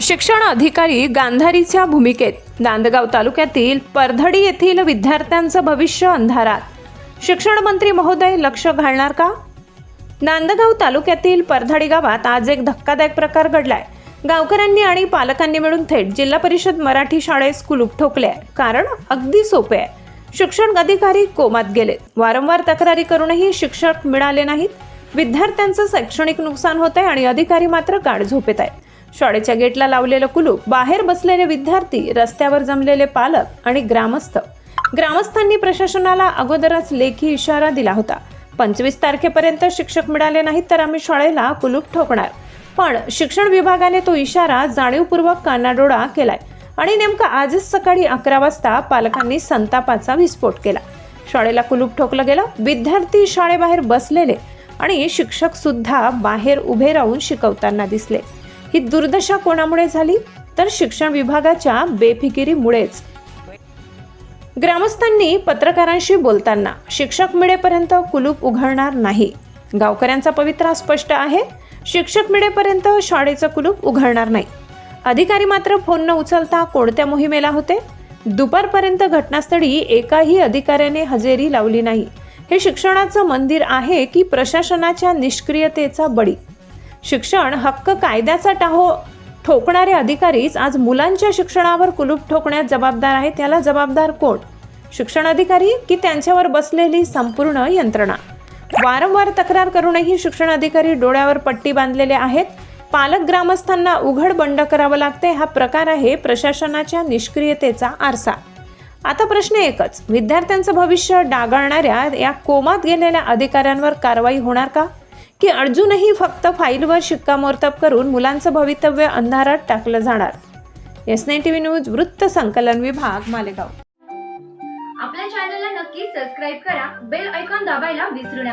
शिक्षण अधिकारी गांधारीच्या भूमिकेत नांदगाव तालुक्यातील परधडी येथील विद्यार्थ्यांचं भविष्य अंधारात. शिक्षण मंत्री महोदय लक्ष घालणार का? नांदगाव तालुक्यातील परधडी गावात आज एक धक्कादायक प्रकार घडलाय. गावकऱ्यांनी आणि पालकांनी मिळून थेट जिल्हा परिषद मराठी शाळेस कुलूप ठोकले आहे. कारण अगदी सोपे आहे. शिक्षण अधिकारी कोमात गेलेत वारंवार तक्रारी करूनही शिक्षक मिळाले नाहीत. विद्यार्थ्यांचं शैक्षणिक नुकसान होत आहे आणि अधिकारी मात्र गाढ झोपेत आहेत. शाळेच्या गेटला लावलेलं कुलूप बाहेर बसलेले विद्यार्थी रस्त्यावर जमलेले पालक आणि ग्रामस्थ. ग्रामस्थांनी प्रशासनाला अगोदरच लेखी इशारा दिला होता. पंचवीस तारखेपर्यंत शिक्षक मिळाले नाहीत तर आम्ही शाळेला कुलूप ठोकणार. पण शिक्षण विभागाने तो इशारा जाणीवपूर्वक कानाडोळा केलाय आणि नेमका आजच सकाळी अकरा वाजता पालकांनी संतापाचा विस्फोट केला. शाळेला कुलूप ठोकलं गेलं विद्यार्थी शाळेबाहेर बसलेले आणि शिक्षक सुद्धा बाहेर उभे राहून शिकवताना दिसले. ही दुर्दशा कोणामुळे झाली? तर शिक्षण विभागाच्या बेफिकिरीमुळेच. ग्रामस्थांनी पत्रकारांशी बोलताना शिक्षक मिळेपर्यंत कुलूप उघडणार नाही. गावकऱ्यांचा पवित्रा स्पष्ट आहे. शिक्षक मिळेपर्यंत शाळेचं कुलूप उघडणार नाही. अधिकारी मात्र फोन न उचलता कोणत्या मोहिमेला होते? दुपारपर्यंत घटनास्थळी एकाही अधिकाऱ्याने हजेरी लावली नाही. हे शिक्षणाचं मंदिर आहे की प्रशासनाच्या निष्क्रियतेचा बळी? शिक्षण हक्क कायद्याचा टाहो ठोकणारे अधिकारीच आज मुलांच्या शिक्षणावर कुलूप ठोकण्यात जबाबदार आहेत. याला जबाबदार कोण? शिक्षण अधिकारी की त्यांच्यावर बसलेली संपूर्ण यंत्रणा? वारंवार तक्रार करूनही शिक्षण अधिकारी डोळ्यावर पट्टी बांधलेले आहेत. पालक ग्रामस्थांना उघड बंड करावं लागते हा प्रकार आहे प्रशासनाच्या निष्क्रियतेचा आरसा. आता प्रश्न एकच. विद्यार्थ्यांचं भविष्य डागाळणाऱ्या या कोमात गेलेल्या अधिकाऱ्यांवर कारवाई होणार का? की अर्जुनही फक्त फाईलवर शिक्कामोर्तब करून मुलांचं भवितव्य अंधारात टाकलं जाणार. एस नाईन टीव्ही न्यूज वृत्त संकलन विभाग मालेगाव. आपल्या चॅनलला नक्की सबस्क्राईब करा. बेल ऐकॉन दाबायला विसरू नका.